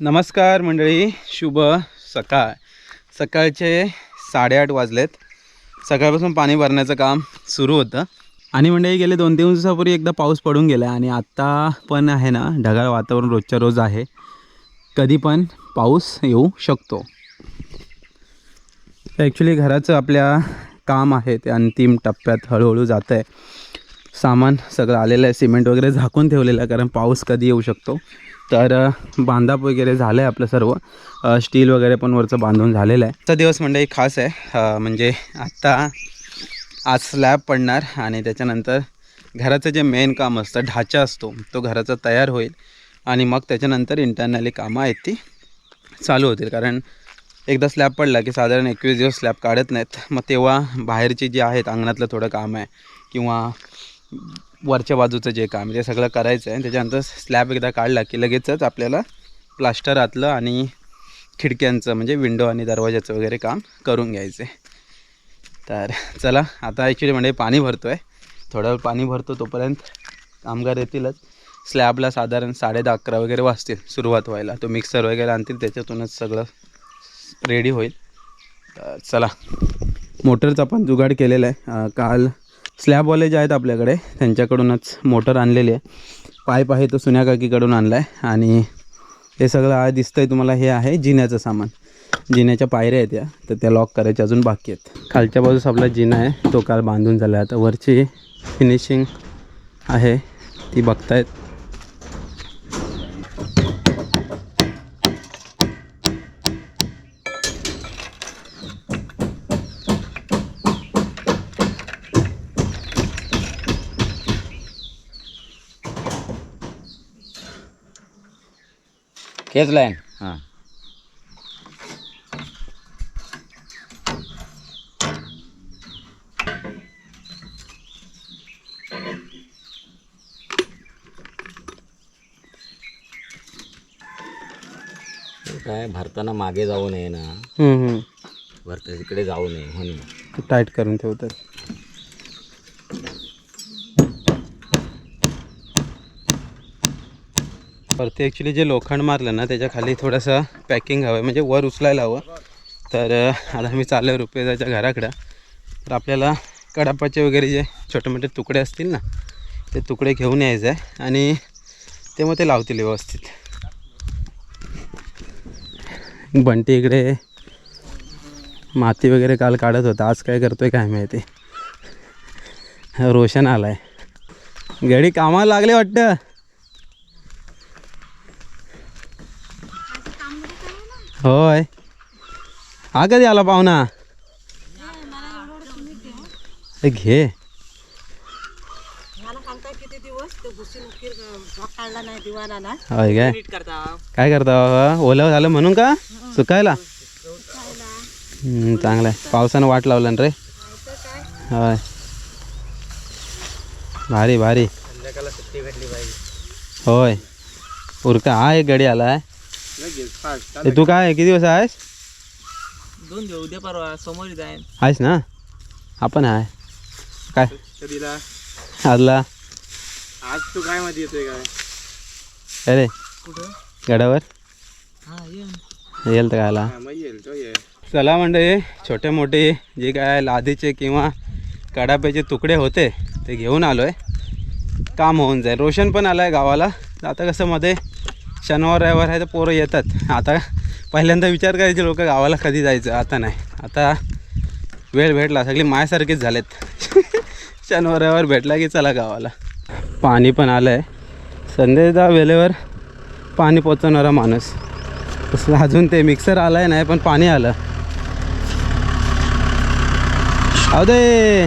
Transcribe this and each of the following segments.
नमस्कार मंडळी शुभ सकाळ. सकाळचे साडेआठ वाजलेत. सकाळपासून पाणी भरण्याचं काम सुरू होतं. आणि मंडळी गेले दोन तीन दिवसापूर्वी एकदा पाऊस पडून गेला आणि आत्ता पण आहे ना ढगाळ वातावरण रोजच्या रोज आहे. कधी पण पाऊस येऊ शकतो. ॲक्च्युली घराचं आपल्या काम आहे ते अंतिम टप्प्यात हळूहळू जातं आहे सामान सगळं आलेलं आहे सिमेंट वगैरे झाकून ठेवलेलं आहे कारण पाऊस कधी येऊ शकतो. तर बांधाप वगैरे झालं आहे आपलं सर्व. स्टील वगैरे पण वरचं बांधून झालेलं आहे. आजचा दिवस म्हणजे खास आहे. म्हणजे आत्ता आज स्लॅब पडणार आणि त्याच्यानंतर घराचं जे मेन काम असतं ढाचा असतो तो घराचा तयार होईल आणि मग त्याच्यानंतर इंटरनली कामं आहेत ती चालू होतील. कारण एकदा स्लॅब पडला की साधारण एकवीस दिवस स्लॅब काढत नाहीत. मग तेव्हा बाहेरची जी आहेत अंगणातलं थोडं काम आहे किंवा वरच्या बाजूचं जे काम ते सगळं करायचं आहे. त्याच्यानंतर स्लॅब एकदा काढला की लगेचच आपल्याला प्लास्टर आतलं आणि खिडक्यांचं म्हणजे विंडो आणि दरवाजाचं वगैरे काम करून घ्यायचं. आहे तर चला आता ॲक्च्युली म्हणजे पाणी भरतो आहे थोडं वेळ पाणी भरतो तोपर्यंत कामगार येतीलच. स्लॅबला साधारण साडे दहा अकरा वगैरे वाजतील सुरुवात व्हायला. तो मिक्सर वगैरे आणतील त्याच्यातूनच सगळं रेडी होईल. तर चला. मोटरचा पण जुगाड केलेला आहे. काल स्लॅबवाले जे आहेत आपल्याकडे त्यांच्याकडूनच मोटर आणलेली आहे. पाईप आहे तो सुन्या काकीकडून आणला आहे आणि हे सगळं आहे दिसतंय तुम्हाला हे आहे जिन्याचं सामान. जिन्याच्या पायऱ्या आहेत या तर त्या लॉक करायच्या अजून बाकी आहेत. खालच्या बाजूस आपला जिना आहे तो काल बांधून झाला आहे आता वरची फिनिशिंग आहे ती बघतायत. हेच लाईन. हां. काय भरताना मागे जाऊ नये ना. भरता तिकडे जाऊ नये म्हणून टाईट करून ठेवतात वरती ॲक्च्युली जे लोखंड मारलं ना त्याच्याखाली थोडंसं पॅकिंग हवं आहे. म्हणजे वर उचलायला हवं. तर आता मी चाललो रुपयाच्या घराकडं. तर आपल्याला कडापाचे वगैरे जे छोटे मोठे तुकडे असतील ना ते तुकडे घेऊन यायचं आहे. आणि ते मग ते लावतील व्यवस्थित. बंटी इकडे माती वगैरे काल काढत होता. आज काय करतोय काय माहिती. रोशन आलाय. गडी कामाला लागले वाटतं. होय. हा कधी आला पाहुणा? घे. मला सांगता किती दिवस ते भुसी उकीर काढला नाही दिवाना ना होय काय? काय करता बाबा ओलं झालं म्हणून का? सुकायला? हम्म, चांगलं आहे पावसानं वाट लावलं ना रे. होय. भारी भारी. होय. उरका हा एक गडी ए, तू काय किती दिवस आहेस? दोन दिवस उद्या परवा समोर जाईन. आहेस ना? आपण आहे. काय? आदला आज तू काय मध्ये येतोय काय? अरे कुठं? गडावर? हा ये येईल तर खायला. मग येईल तो ये. चला म्हणजे छोटे मोठे जे काय लादीचे किंवा कडाप्याचे तुकडे होते ते घेऊन आलो आहे काम होऊन जाईल. रोशन पण आला आहे गावाला. तर आता कसं मध्ये शनिवार रविवार आहे तर पोरं येतात. आता पहिल्यांदा विचार करायचे लोक गावाला कधी जायचं आता नाही. आता वेळ भेटला सगळी मायासारखीच झालेत. शनिवार रविवार भेटला की चला गावाला. पाणी पण आलं आहे संध्याच्या वेळेवर पाणी पोचवणारा माणूस. तसं अजून ते मिक्सर आलं आहे नाही पण पाणी आलं. अहो दे.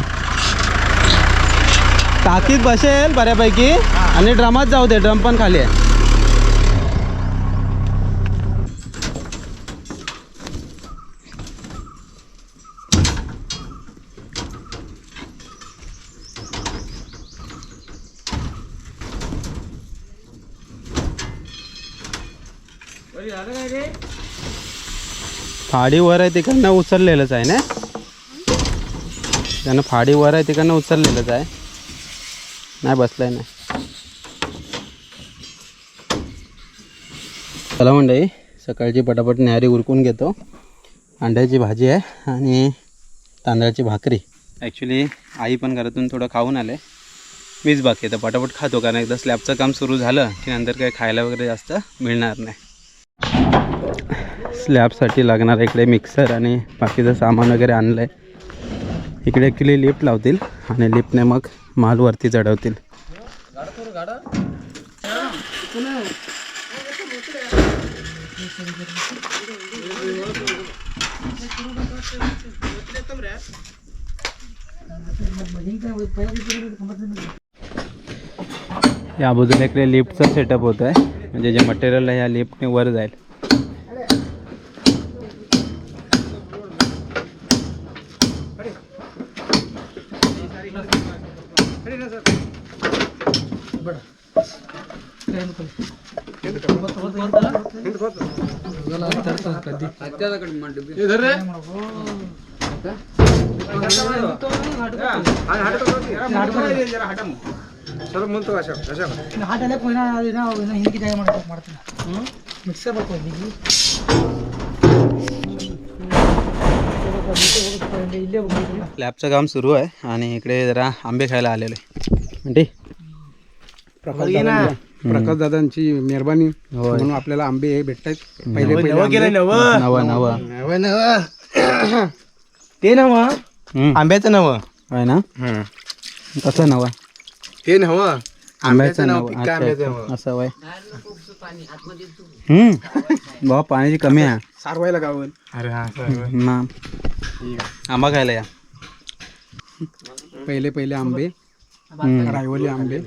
टाकीत बसेल बऱ्यापैकी. आणि ड्रमात जाऊ दे ड्रम पण खाली आहे. फाडी वर आहे तिकडनं उचललेलंच आहे ना? त्यानं फाडी वर आहे तिकडनं उचललेलंच आहे. नाही बसलाय नाही चला मंडई सकाळची पटापट न्यारी उरकून घेतो. अंड्याची भाजी आहे आणि तांदळाची भाकरी. ॲक्च्युली आई पण घरातून थोडं खाऊन आले. मीच बाकी तर पटापट खातो कारण एकदा स्लॅबचं काम सुरू झालं की नंतर काही खायला वगैरे जास्त मिळणार नाही. स्लॅबसाठी लागणार इकडे मिक्सर आणि बाकीचं सामान वगैरे आणलं आहे इकडे ॲक्च्युली लिफ्ट लावतील आणि लिफ्टने मग माल वरती चढवतील. या बाजूला इकडे लिफ्टचा सेटअप होत आहे म्हणजे जे मटेरियल आहे या लिफ्टने वर जाईल. लॅबचं काम सुरू आहे आणि इकडे जरा आंबे खायला आलेलो आहे म्हणजे प्रकाश दादांची मेहरबानी. म्हणून आपल्याला आंबे हे भेटत आहेत पहिले पहिले आंबे. नवा? नवा ते नव. आंब्याचं नव? आहे ना? कसं नवा. ते नव? आंब्याचं नाव पिक्का अच्छा, आंब्याचं अच्छा. नव. असं वय हम्म. बाबा पाण्याची कमी आहे. सारवायला गावल अरे हा ना आंबा खायला या. पहिले पहिले आंबे. हम्म. रायवली आंबे.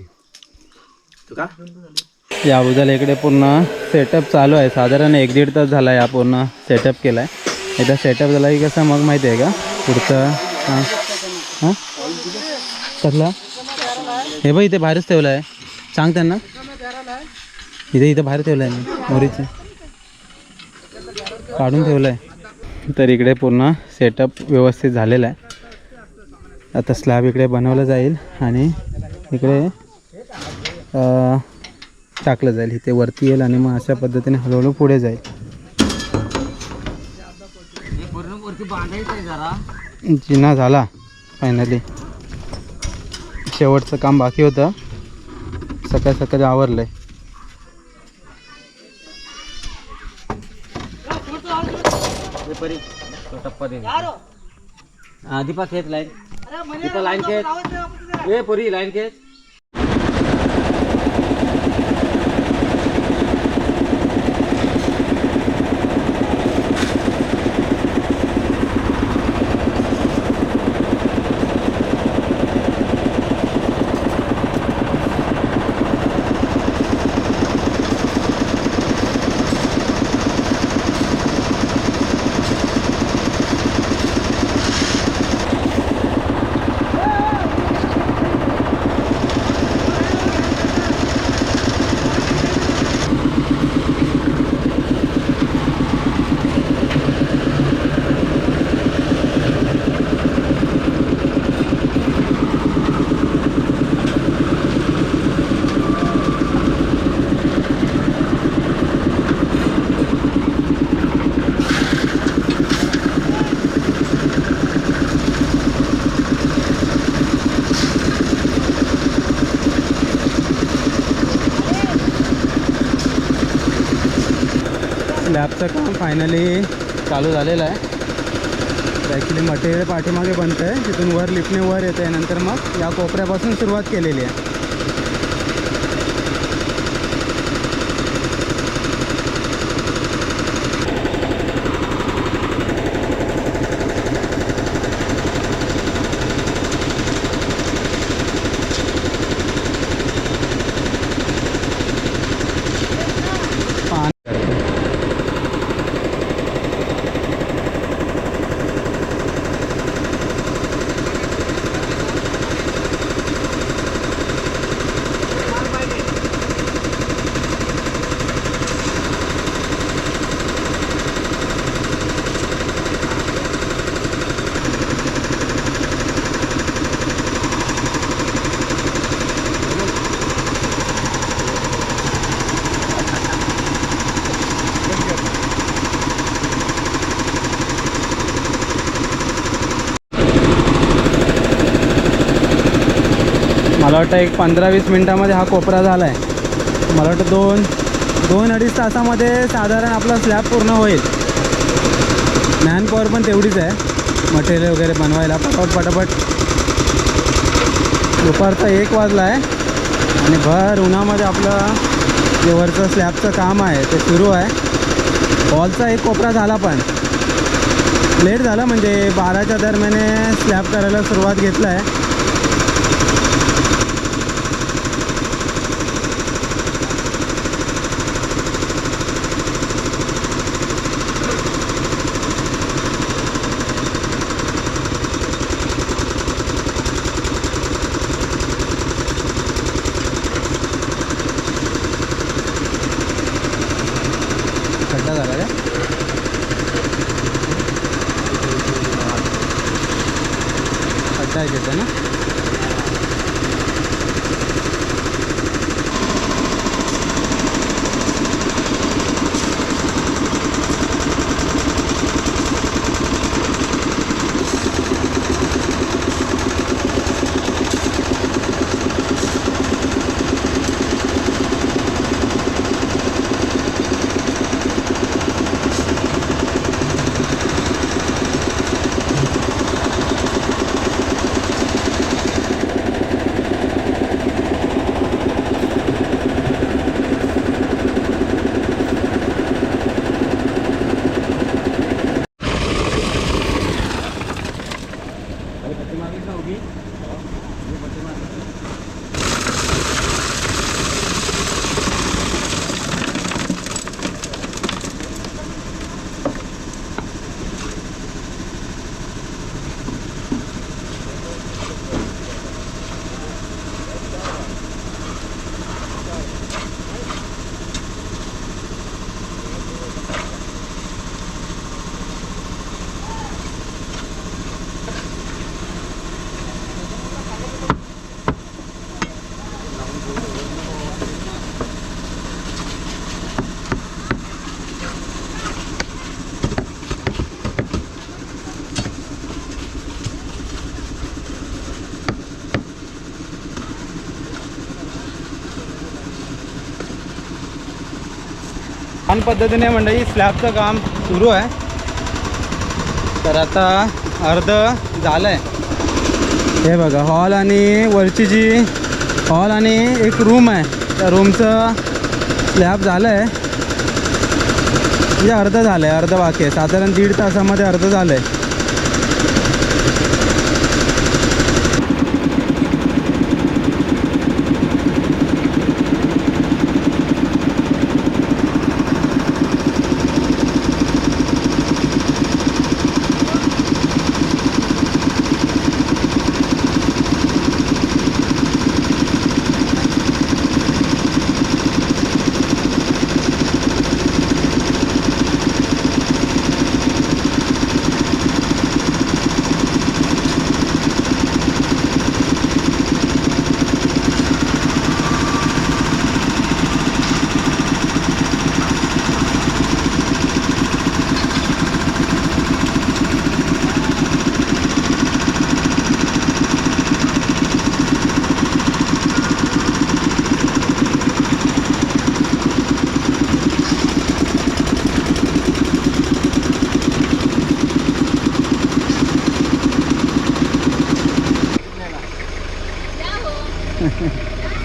या अगोदर इकडे पूर्ण सेटअप चालू आहे. साधारण एक दीड तास झाला या पूर्ण सेटअप केला आहे एकदा सेटअप झाला की कसं मग माहिती आहे का? पुढचं हां? हां? कसला हे बघ इथे बाहेरच ठेवलं आहे. सांग त्यांना. इथे इथे बाहेर ठेवलं आहे मी मोरीचं. काढून ठेवलं आहे. तर इकडे पूर्ण सेटअप व्यवस्थित झालेला आहे. आता स्लॅब इकडे बनवलं जाईल आणि इकडे टाकलं जाईल. इथे वरती येईल आणि मग अशा पद्धतीने हळूहळू पुढे जाईल. जिना झाला फायनली शेवटचं काम बाकी होतं. सकाळ सकाळी आवरलं आहे दीपा खेच लाईन लाईन खेच ए पुरी लाईन खेच लॅबचं काम फायनली चालू झालेलं आहे. ॲक्च्युली मटेरियल पाठीमागे बनतं आहे तिथून वर लिफ्टने वर येतं आहे नंतर मग या कोपऱ्यापासून सुरुवात केलेली आहे. मला वाटतं एक पंधरा वीस मिनटामध्ये हा कोपरा झाला आहे मला वाटतं दोन दोन अडीच तासामध्ये साधारण आपला स्लॅब पूर्ण होईल. मॅन पॉवर पण तेवढीच आहे. मटेरियल वगैरे बनवायला पटापट पटापट. दुपारचा एक वाजला आहे आणि भर उन्हामध्ये आपलं जे वरचं स्लॅबचं काम आहे ते सुरू आहे. हॉलचा एक कोपरा झाला पण. लेट झाला म्हणजे बाराच्या दरम्याने स्लॅब करायला सुरुवात घेतला आहे खड्डा झाला काय खड्डा आहे छान पद्धतीने मंडळी स्लॅबचं काम सुरू आहे. तर आता अर्ध झालं आहे हे बघा हॉल आणि वरची जी हॉल आणि एक रूम आहे. त्या रूमचं स्लॅब झालं आहे म्हणजे अर्ध झालं आहे अर्ध बाकी आहे. साधारण दीड तासामध्ये अर्ध झालं आहे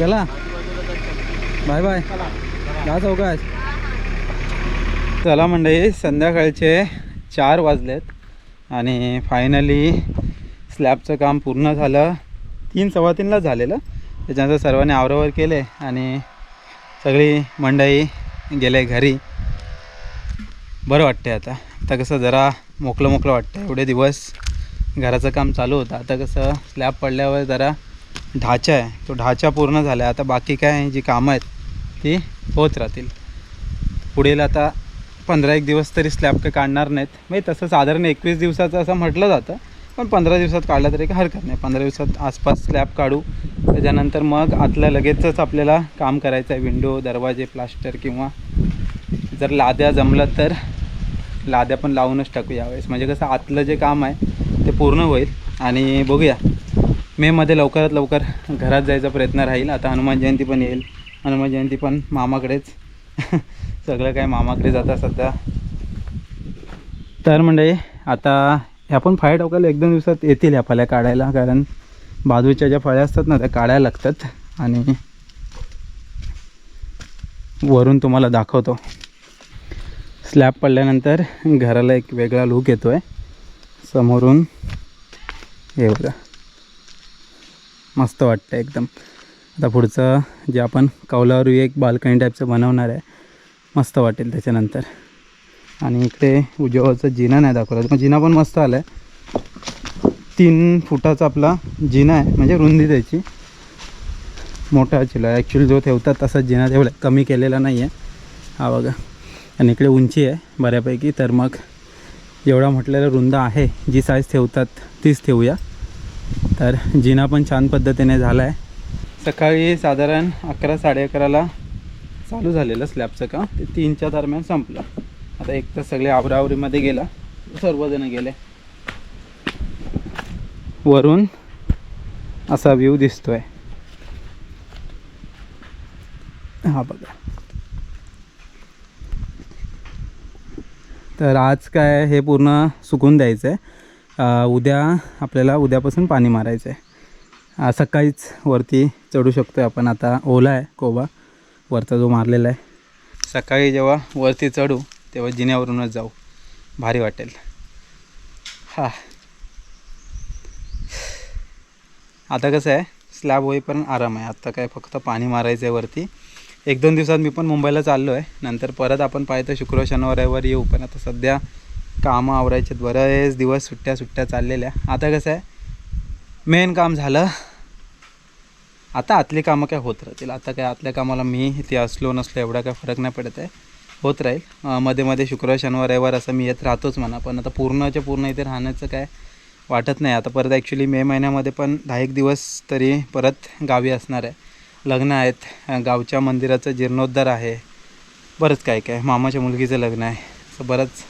चला. Bye bye. जा चौकाश चला मंडळी संध्याकाळचे चार वाजलेत आणि फायनली स्लॅबचं काम पूर्ण झालं. तीन सव्वा तीनला झालेलं. त्याच्यानंतर सर्वांनी आवरावर केले आणि सगळी मंडळी गेले घरी. बरं वाटते आता. आता कसं जरा मोकळं मोकळं वाटतं एवढे दिवस घराचं काम चालू होतं. आता कसं स्लॅब पडल्यावर जरा ढाचा आहे. तो ढाचा पूर्ण झाला आहे आता बाकी काय जी कामं आहेत ती होत राहतील. पुढील आता पंधरा एक दिवस तरी स्लॅब काही काढणार नाहीत. म्हणजे तसं साधारण एकवीस दिवसाचं असं म्हटलं जातं पण पंधरा दिवसात काढला तरी काही हरकत नाही. पंधरा दिवसात आसपास स्लॅब काढू. त्याच्यानंतर मग आतल्या लगेचच आपल्याला काम करायचं आहे. विंडो दरवाजे प्लास्टर किंवा जर लाद्या जमलं तर लाद्या पण लावूनच टाकू यावेळेस. म्हणजे कसं आतलं जे काम आहे ते पूर्ण होईल. आणि बघूया. मेमध्ये लवकरात लवकर घरात जायचा प्रयत्न राहील. आता हनुमान जयंती पण येईल. हनुमान जयंती पण मामाकडेच. सगळं काय मामाकडे जाता सध्या. तर म्हणजे आता ह्या पण फळ्या टोकायला एक दोन दिवसात येतील ह्या फळ्या काढायला. कारण बाजूच्या ज्या फळ्या असतात ना त्या काढायला लागतात. आणि वरून तुम्हाला दाखवतो. स्लॅब पडल्यानंतर घराला एक वेगळा लूक येतो आहे समोरून हे बघा. मस्त वाटतं एकदम. आता पुढचं जे आपण कौलावर एक बाल्कनी टाईपचं बनवणार आहे मस्त वाटेल त्याच्यानंतर. आणि इकडे उजवाचं जिना नाही दाखवला. पण जिना पण मस्त आला आहे तीन फुटाचा आपला जिना आहे म्हणजे रुंदी त्याची. मोठा चिला ॲक्च्युली जो ठेवतात तसा जिना ठेवला कमी केलेला नाही आहे हा बघा. आणि इकडे उंची आहे बऱ्यापैकी तर मग एवढा म्हटलेला रुंद आहे. जी साईज ठेवतात तीच ठेवूया. तर जिना पण छान पद्धतीने झाला आहे सकाळी साधारण अकरा साडे अकराला चालू झालेलं स्लॅबचं काम. ते तीनच्या दरम्यान संपलं. आता एक तर सगळे आवरावरीमध्ये गेला. सर्वजण गेले. वरून असा व्ह्यू दिसतोय. हा बघा. तर आज काय हे पूर्ण सुकून द्यायचं आहे उद्या आपल्याला उद्यापासून पाणी मारायचं आहे सकाळीच वरती चढू शकतो आपण. आता ओला आहे कोबा. वरचा जो मारलेला आहे. सकाळी जेव्हा वरती चढू तेव्हा जिन्यावरूनच जाऊ. भारी वाटेल. हा. आता कसं आहे स्लॅब होईपर्यंत आराम आहे. आता काय फक्त पाणी मारायचं आहे वरती. एक दोन दिवसात मी पण मुंबईला चाललो आहे नंतर परत आपण पाहिजे शुक्रवार शनिवार रविवार येऊ. पण आता सध्या कामं आवरायचे. बरेच दिवस सुट्ट्या सुट्ट्या चाललेल्या. आता कसं आहे? मेन काम झालं. आता आतली कामं काय होत राहतील? आता काय आतल्या कामाला मी इथे असलो नसलो एवढा काय फरक नाही पडत आहे. होत राहील. मध्ये मध्ये शुक्रवार शनिवार रविवार असं मी येत राहतोच म्हणा. पण आता पूर्णच्या पूर्ण इथे राहण्याचं काय वाटत नाही. आता परत ॲक्च्युली मे महिन्यामध्ये पण दहा एक दिवस तरी परत गावी असणार आहे. लग्न आहेत. गावच्या मंदिराचं जीर्णोद्धार आहे. बरंच काय काय. मामाच्या मुलगीचं लग्न आहे. असं बरंच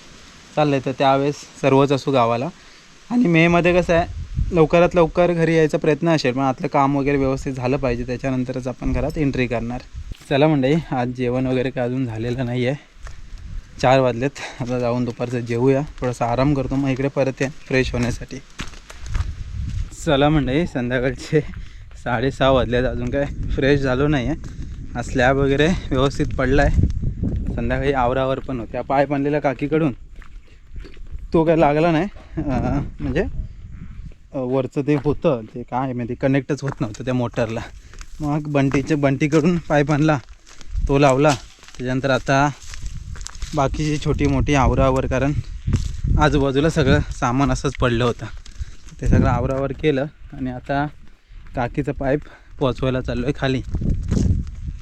चाललं आहे तर त्यावेळेस सर्वच असू गावाला. आणि मेमध्ये कसं आहे लवकरात लवकर घरी यायचा प्रयत्न असेल पण आतलं काम वगैरे व्यवस्थित झालं पाहिजे त्याच्यानंतरच आपण घरात एंट्री करणार. चला मंडळी आज जेवण वगैरे काय अजून झालेलं नाही आहे चार वाजलेत आता जाऊन दुपारचं जेवूया. थोडासा आराम करतो मग इकडे परत या फ्रेश होण्यासाठी. चला मंडळी संध्याकाळचे साडेसहा वाजलेत अजून काय फ्रेश झालो नाही आहे हा स्लॅब वगैरे व्यवस्थित पडला आहे संध्याकाळी आवरावर पण होत्या. पाय पडलेल्या काकीकडून. तो काय लागला नाही. म्हणजे वरचं ते होतं ते काय म्हणजे कनेक्टच होत नव्हतं त्या मोटरला. मग बंटीच्या बंटीकडून पाईप आणला तो लावला. त्याच्यानंतर आता बाकीची छोटी मोठी आवरावर कारण आजूबाजूला सगळं सामान असंच पडलं होतं. ते सगळं आवरावर केलं आणि आता काकीचं पाईप पोचवायला चाललो आहे खाली.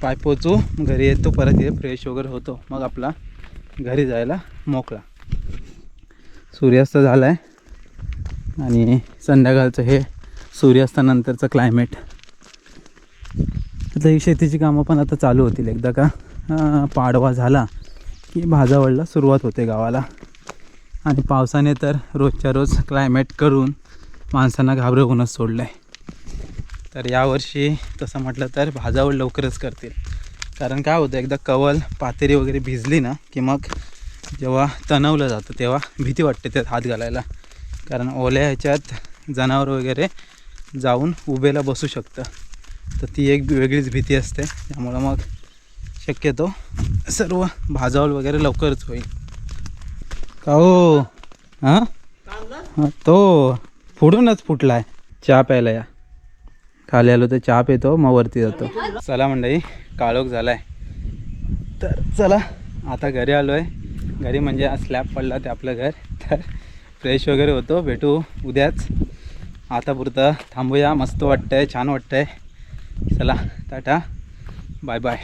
पाईप पोचू घरी येतो परत इथे फ्रेश वगैरे होतो. मग आपला घरी जायला मोकळा. सूर्यास्त झाला आहे आणि संध्याकाळचं हे सूर्यास्तानंतरचं क्लायमेट आता ही शेतीची कामं पण आता चालू होतील एकदा का? पाडवा झाला की भाजावळला सुरुवात होते गावाला. आणि पावसाने तर रोजच्या रोज क्लायमेट करून माणसांना घाबरवूनच सोडलं आहे तर यावर्षी तसं म्हटलं तर भाजावळ लवकरच करतील. कारण काय होतं एकदा कवल पातेरी वगैरे भिजली ना की मग जेव्हा तणवलं जातं तेव्हा भीती वाटते त्यात हात घालायला. कारण ओल्या ह्याच्यात जनावर वगैरे जाऊन उभेला बसू शकतं. तर ती एक वेगळीच भीती असते. त्यामुळं मग शक्यतो सर्व भाजावल वगैरे लवकरच होईल. का हो? हां? तो फुडूनच फुटला आहे चहा प्यायला या. खाली आलो तर चहा पितो मग वरती जातो. चला मंडळी काळोख झाला आहे तर चला आता घरी आलो आहे घरी म्हणजे आज स्लॅब पडला ते आपलं घर. तर फ्रेश वगैरे होतो. भेटू उद्याच. आता पुरतं थांबूया. मस्त वाटतं आहे छान वाटतं आहे चला टाटा. Bye bye